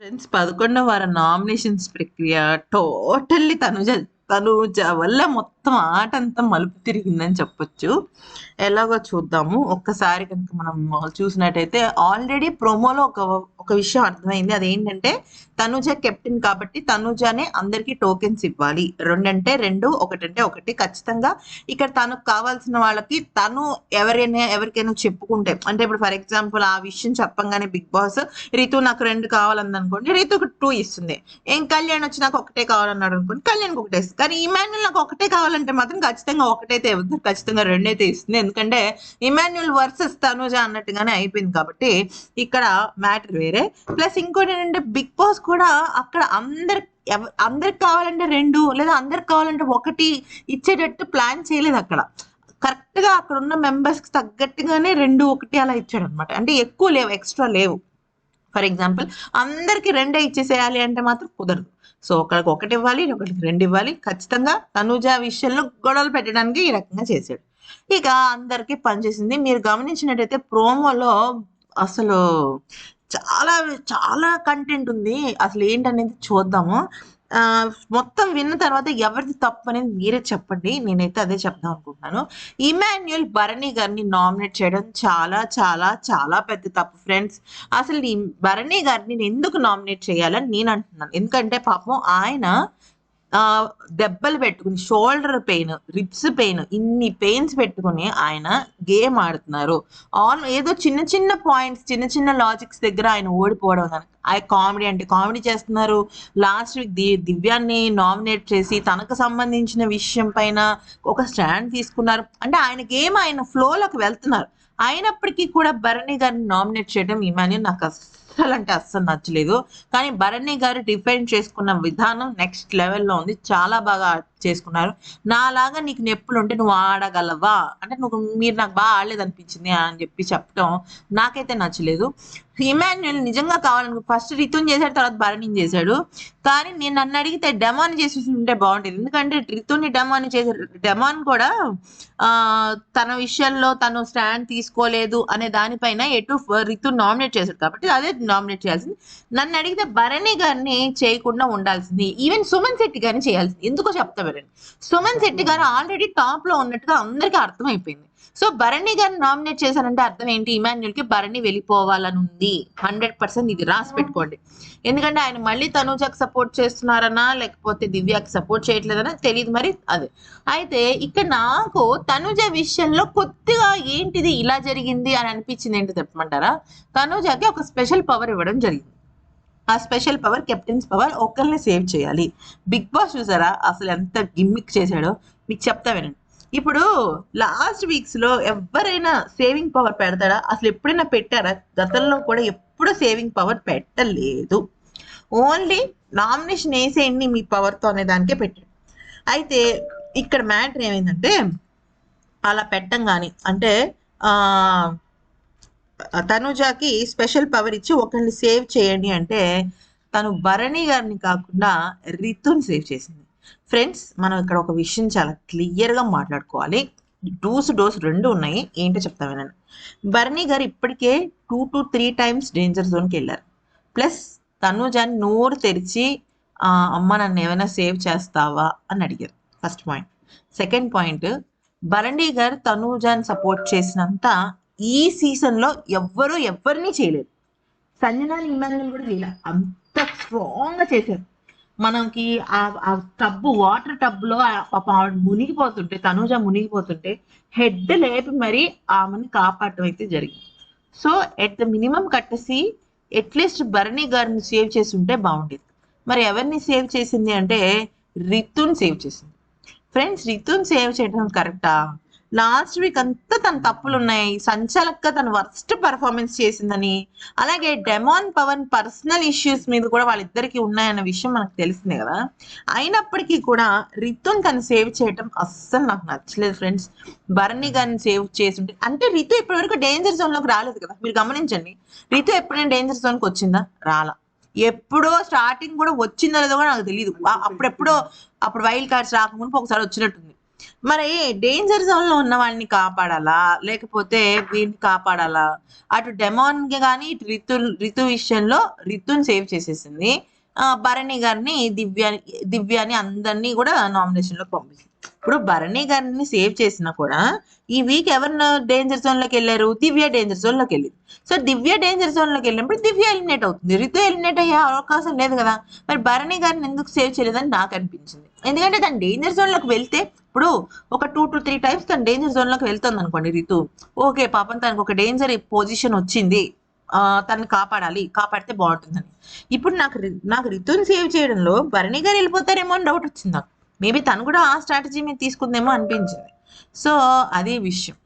Friends పదకొండవ వారం nominations ప్రక్రియ టోటల్లీ తనుజ తనుజ వల్ల మొత్తం ఆట అంతా మలుపు తిరిగిందని చెప్పొచ్చు. ఎలాగో చూద్దాము. ఒక్కసారి కనుక మనం చూసినట్టయితే ఆల్రెడీ ప్రోమోలో ఒక ఒక విషయం అర్థమైంది. అదేంటంటే తనుజ కెప్టెన్ కాబట్టి తనుజనే అందరికీ టోకెన్స్ ఇవ్వాలి. రెండంటే రెండు ఒకటంటే ఒకటి. ఖచ్చితంగా ఇక్కడ తనకు కావాల్సిన వాళ్ళకి తను ఎవరైనా ఎవరికైనా చెప్పుకుంటే అంటే ఇప్పుడు ఫర్ ఎగ్జాంపుల్ ఆ విషయం చెప్పంగానే బిగ్ బాస్ రితు నాకు రెండు కావాలంది అనుకోండి రితుకు టూ ఇస్తుంది. ఏం కళ్యాణ్ వచ్చి నాకు ఒకటే కావాలన్నాడు అనుకోండి కళ్యాణ్కి ఒకటే ఇస్తుంది. కానీ ఇమాన్యుల్ నాకు ఒకటే అంటే మాత్రం ఖచ్చితంగా ఒకటైతే ఇవ్వదు ఖచ్చితంగా రెండైతే ఇస్తుంది. ఎందుకంటే ఇమాన్యుల్ వర్సెస్ తనుజ అన్నట్టుగానే అయిపోయింది కాబట్టి ఇక్కడ మ్యాటర్ వేరే. ప్లస్ ఇంకోటి ఏంటంటే బిగ్ బాస్ కూడా అక్కడ అందరి అందరికి కావాలంటే రెండు లేదా అందరికి కావాలంటే ఒకటి ఇచ్చేటట్టు ప్లాన్ చేయలేదు అక్కడ. కరెక్ట్గా అక్కడ ఉన్న మెంబర్స్కి తగ్గట్టుగానే రెండు ఒకటి అలా ఇచ్చాడు అనమాట అంటే ఎక్కువ లేవు ఎక్స్ట్రా లేవు. ఫర్ ఎగ్జాంపుల్ అందరికి రెండే ఇచ్చేసేయాలి అంటే మాత్రం కుదరదు. సో ఒకరికి ఒకటి ఇవ్వాలి ఒకరికి రెండు ఇవ్వాలి. ఖచ్చితంగా తనుజ విషయంలో గొడవలు పెట్టడానికి ఈ రకంగా చేశాడు. ఇక అందరికి పనిచేసింది మీరు గమనించినట్టయితే ప్రోమోలో అసలు చాలా చాలా కంటెంట్ ఉంది. అసలు ఏంటనేది చూద్దాము. మొత్తం విన్న తర్వాత ఎవరిది తప్పు అనేది మీరే చెప్పండి. నేనైతే అదే చెప్దాం అనుకుంటున్నాను. ఇమాన్యుయల్ భరణి గారిని నామినేట్ చేయడం చాలా చాలా చాలా పెద్ద తప్పు ఫ్రెండ్స్. అసలు ఈ భరణి గారిని నేను ఎందుకు నామినేట్ చేయాలని నేను అంటున్నాను. ఎందుకంటే పాపం ఆయన దెబ్బలు పెట్టుకుని షోల్డర్ పెయిన్ రిప్స్ పెయిన్ ఇన్ని పెయిన్స్ పెట్టుకుని ఆయన గేమ్ ఆడుతున్నారు. ఆన్ ఏదో చిన్న చిన్న పాయింట్స్ చిన్న చిన్న లాజిక్స్ దగ్గర ఆయన ఓడిపోవడం కనుక ఆ కామెడీ అంటే కామెడీ చేస్తున్నారు. లాస్ట్ వీక్ ది దివ్యాన్ని నామినేట్ చేసి తనకు సంబంధించిన విషయం పైన ఒక స్టాండ్ తీసుకున్నారు. అంటే ఆయన గేమ్ ఆయన ఫ్లోలోకి వెళ్తున్నారు. అయినప్పటికీ కూడా భరణి గారిని నామినేట్ చేయడం ఇమాన్యుల్ నాకు అస్సలు అంటే అస్సలు నచ్చలేదు. కానీ భరణి గారు డిఫెండ్ చేసుకున్న విధానం నెక్స్ట్ లెవెల్లో ఉంది. చాలా బాగా చేసుకున్నారు. నాలాగా నీకు నొప్పులు ఉంటే నువ్వు ఆడగలవా? అంటే నువ్వు మీరు నాకు బాగా ఆడలేదు అనిపించింది అని చెప్పి చెప్పడం నాకైతే నచ్చలేదు. ఇమాన్యుల్ నిజంగా కావాలను ఫస్ట్ రితున్ చేశాడు తర్వాత భరణిని చేశాడు. కానీ నేను నన్ను అడిగితే డెమాన్ చేసి ఉంటే బాగుంటుంది ఎందుకంటే రితుని డెమాన్ చేశాడు డెమాన్ కూడా తన విషయంలో తను స్టాండ్ తీసుకోలేదు అనే దానిపైన ఎటు రితు నామినేట్ చేశాడు. కాబట్టి అదే నామినేట్ చేయాల్సింది. నన్ను అడిగితే భరణి గారిని చేయకుండా ఉండాల్సింది. ఈవెన్ సుమన్ శెట్టి గారిని చేయాల్సింది. ఎందుకో చెప్తా భరణి సుమన్ శెట్టి గారు ఆల్రెడీ టాప్లో ఉన్నట్టుగా అందరికీ అర్థమైపోయింది. సో భరణి గారిని నామినేట్ చేశారంటే అర్థం ఏంటి? ఇమాన్యుల్కి భరణి వెళ్ళిపోవాలని ఉంది. హండ్రెడ్ పర్సెంట్ ఇది రాసి పెట్టుకోండి. ఎందుకంటే ఆయన మళ్ళీ తనూజకి సపోర్ట్ చేస్తున్నారనా లేకపోతే దివ్యాకి సపోర్ట్ చేయట్లేదనా తెలియదు మరి అదే. అయితే ఇక్కడ నాకు తనుజ విషయంలో కొద్దిగా ఏంటిది ఇలా జరిగింది అని అనిపించింది ఏంటి చెప్పమంటారా? తనుజాకి ఒక స్పెషల్ పవర్ ఇవ్వడం జరిగింది. ఆ స్పెషల్ పవర్ కెప్టెన్స్ పవర్ ఒకరిని సేవ్ చేయాలి. బిగ్ బాస్ చూసారా? అసలు ఎంత గిమ్మిక్ చేశాడో? మీకు చెప్తా వినండి. ఇప్పుడు లాస్ట్ వీక్స్లో ఎవరైనా సేవింగ్ పవర్ పెడతారా అసలు ఎప్పుడైనా పెట్టారా? గతంలో కూడా ఎప్పుడు సేవింగ్ పవర్ పెట్టలేదు. ఓన్లీ నామినేషన్ వేసేయండి మీ పవర్తో అనే దానికే పెట్టాడు. అయితే ఇక్కడ మ్యాటర్ ఏమైందంటే అలా పెట్టం కానీ అంటే తనుజాకి స్పెషల్ పవర్ ఇచ్చి ఒకరిని సేవ్ చేయండి అంటే తను భరణి గారిని కాకుండా రితుని సేవ్ చేసింది. ఫ్రెండ్స్ మనం ఇక్కడ ఒక విషయం చాలా క్లియర్గా మాట్లాడుకోవాలి. డోస్ డోస్ రెండు ఉన్నాయి. ఏంటో చెప్తా వినండి. భరణి గారు ఇప్పటికే two to three times danger జోన్కి వెళ్ళారు. ప్లస్ తనుజాని నోరు తెరిచి "ఆ, అమ్మ నన్ను ఏమైనా సేవ్ చేస్తావా? అని అడిగారు. First point second point Bharani గారు తనూజాని సపోర్ట్ చేసినంత ఈ సీజన్లో ఎవ్వరూ ఎవరిని చేయలేదు. సంజనా ఇమాన్యుల్ కూడా చేయలేదు అంత స్ట్రాంగ్గా చేశారు. మనకి ఆ టబ్బు వాటర్ టబ్లో మునిగిపోతుంటే తనూజ మునిగిపోతుంటే హెడ్ లేపి మరి ఆమెను కాపాడటం అయితే జరిగింది. సో ఎట్ ద మినిమం కట్టేసి అట్లీస్ట్ భరణి గారిని సేవ్ చేసి ఉంటే బాగుండేది. మరి ఎవరిని సేవ్ చేసింది అంటే రితుని సేవ్ చేసింది. ఫ్రెండ్స్ రితుని సేవ్ చేయడం కరెక్టా? లాస్ట్ వీక్ అంతా తన తప్పులు ఉన్నాయి సంచాలక్గా తన వర్స్ట్ పర్ఫార్మెన్స్ చేసిందని అలాగే డెమాన్ పవన్ పర్సనల్ ఇష్యూస్ మీద కూడా వాళ్ళిద్దరికి ఉన్నాయన్న విషయం మనకు తెలిసిందే కదా. అయినప్పటికీ కూడా రితుని తను సేవ్ చేయటం అస్సలు నాకు నచ్చలేదు ఫ్రెండ్స్. భరణి గారిని సేవ్ చేసి ఉంటే అంటే రితు ఇప్పటివరకు డేంజర్ జోన్లోకి రాలేదు కదా. మీరు గమనించండి. రితు ఎప్పుడైనా డేంజర్ జోన్కి వచ్చిందా? రాలా. ఎప్పుడో స్టార్టింగ్ కూడా వచ్చిందో లేదో కూడా నాకు తెలియదు అప్పుడెప్పుడో అప్పుడు వైల్డ్ కార్డ్స్ రాకముందు ఒకసారి వచ్చినట్టుంది. మరి డేంజర్ జోన్లో ఉన్న వాళ్ళని కాపాడాలా? లేకపోతే వీడిని కాపాడాలా? అటు డెమాన్ కానీ ఇటు రితు రితు విషయంలో రితుని సేవ్ చేసేసింది. భరణి గారిని దివ్య దివ్యాని అందరినీ కూడా నామినేషన్ పంపించింది. ఇప్పుడు భరణి గారిని సేవ్ చేసినా కూడా ఈ వీక్ ఎవరు డేంజర్ జోన్లోకి వెళ్ళారు? దివ్య డేంజర్ జోన్లోకి వెళ్ళింది. సో దివ్య డేంజర్ జోన్లోకి వెళ్ళినప్పుడు దివ్య ఎలిమినేట్ అవుతుంది. రితు ఎలిమినేట్ అయ్యే అవకాశం లేదు కదా. మరి భరణి గారిని ఎందుకు సేవ్ చేయలేదని నాకు అనిపించింది. ఎందుకంటే తను డేంజర్ జోన్లోకి వెళ్తే ఇప్పుడు ఒక టూ టు త్రీ టైమ్స్ తను డేంజర్ జోన్లోకి వెళ్తుంది అనుకోండి రితు. ఓకే పాపం తనకు ఒక డేంజర్ పొజిషన్ వచ్చింది. ఆ, కాపాడాలి. కాపాడితే బాగుంటుందని. ఇప్పుడు నాకు నాకు రితుని సేవ్ చేయడంలో భరణి గారు వెళ్ళిపోతారేమో అని డౌట్ వచ్చింది నాకు. మేబీ తను కూడా ఆ స్ట్రాటజీ మీద తీసుకుందేమో అనిపించింది. సో అదే విషయం.